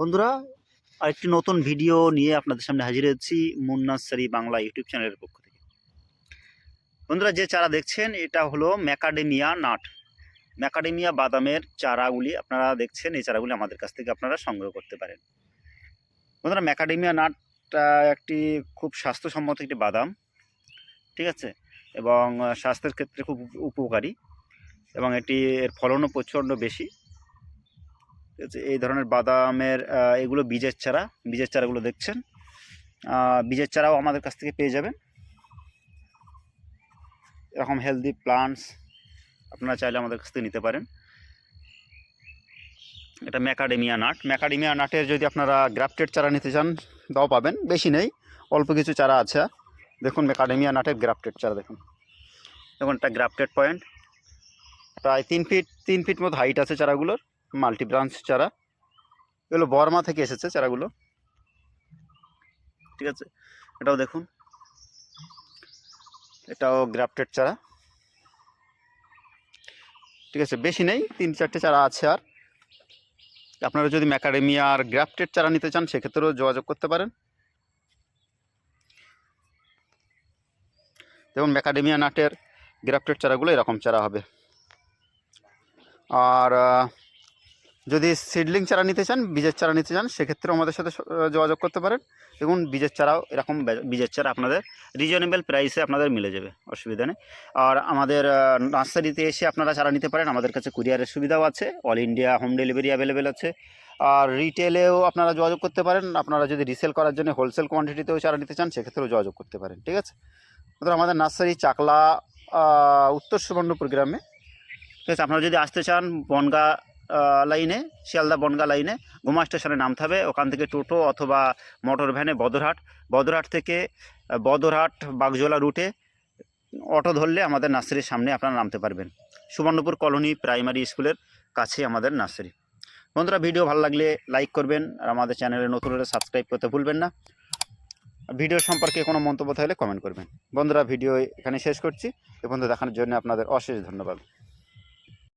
বন্ধুরা, আরেকটি নতুন ভিডিও নিয়ে আপনাদের সামনে হাজির হয়েছি মুন্নাসারি বাংলা ইউটিউব চ্যানেলের পক্ষ থেকে। বন্ধুরা, যে চারা দেখছেন, এটা হলো ম্যাকাডেমিয়া নাট। ম্যাকাডেমিয়া বাদামের চারাগুলি আপনারা দেখছেন, এই চারাগুলি আমাদের কাছ থেকে আপনারা সংগ্রহ করতে পারেন। বন্ধুরা, ম্যাকাডেমিয়া নাটটা একটি খুব স্বাস্থ্যসম্মত একটি বাদাম, ঠিক আছে? এবং স্বাস্থ্যের ক্ষেত্রে খুব উপকারী এবং এটি এর ফলনও প্রচণ্ড বেশি। এই ধরনের বাদামের এগুলো বীজের চারা, বীজের চারাগুলো দেখছেন। বীজের চারাও আমাদের কাছ থেকে পেয়ে যাবেন। এরকম হেলদি প্লান্টস আপনারা চাইলে আমাদের কাছ থেকে নিতে পারেন। এটা ম্যাকাডেমিয়া নাট ম্যাকাডেমিয়া নাটের যদি আপনারা গ্রাফটেড চারা নিতে চান, তাও পাবেন। বেশি নেই, অল্প কিছু চারা আছে। দেখুন ম্যাকাডেমিয়া নাটের গ্রাফটেড চারা, দেখুন। দেখুন একটা গ্রাফটেড পয়েন্ট প্রায় তিন ফিট তিন ফিট মতো হাইট আছে চারাগুলোর। মাল্টি ব্রাঞ্চ চারা। এগুলো বর্মা থেকে এসেছে চারাগুলো। ঠিক আছে, এটাও দেখুন। এটাও গ্রাফটেড চারা। ঠিক আছে, বেশি নেই, তিন চারটে চারা আছে আর। আপনারা যদি ম্যাকাডেমিয়া আর গ্রাফটেড চারা নিতে চান, সেক্ষেত্রেও যোগাযোগ করতে পারেন। যেমন ম্যাকাডেমিয়া নাটের গ্রাফটেড চারাগুলো এরকম চারা হবে। আর যদি সিডলিং চারা নিতে চান, বীজের চারা নিতে চান, সেক্ষেত্রেও আমাদের সাথে যোগাযোগ করতে পারেন। দেখুন, বীজের চারাও এরকম বীজের চারা আপনাদের রিজনেবল প্রাইসে আপনাদের মিলে যাবে, অসুবিধা নেই। আর আমাদের নার্সারিতে এসে আপনারা চারা নিতে পারেন। আমাদের কাছে কুরিয়ারের সুবিধাও আছে all India home delivery available আছে। আর রিটেলেও আপনারা যোগাযোগ করতে পারেন। আপনারা যদি রিসেল করার জন্য হোলসেল কোয়ান্টিটিতেও চারা নিতে চান, সেক্ষেত্রেও যোগাযোগ করতে পারেন, ঠিক আছে? আমাদের নার্সারি চাকলা উত্তর সুবর্ণপুর গ্রামে, ঠিক আছে? আপনারা যদি আসতে চান, বনগা লাইনে, শিয়ালদা বনগা লাইনে গোমা স্টেশনে নামতে হবে। ওখান থেকে টোটো অথবা মোটর ভ্যানে বদরহাট। বদরহাট থেকে বদরহাট বাগজোলা রুটে অটো ধরলে আমাদের নার্সারির সামনে আপনারা নামতে পারবেন। সুবর্ণপুর কলোনি প্রাইমারি স্কুলের কাছে আমাদের নার্সারি। বন্ধুরা, ভিডিও ভালো লাগলে লাইক করবেন আর আমাদের চ্যানেলে নতুন হলে সাবস্ক্রাইব করতে ভুলবেন না। ভিডিও সম্পর্কে কোনো মন্তব্য থাকলে কমেন্ট করবেন। বন্ধুরা, ভিডিও এখানে শেষ করছি। এ পর্যন্ত দেখানোর জন্য আপনাদের অশেষ ধন্যবাদ।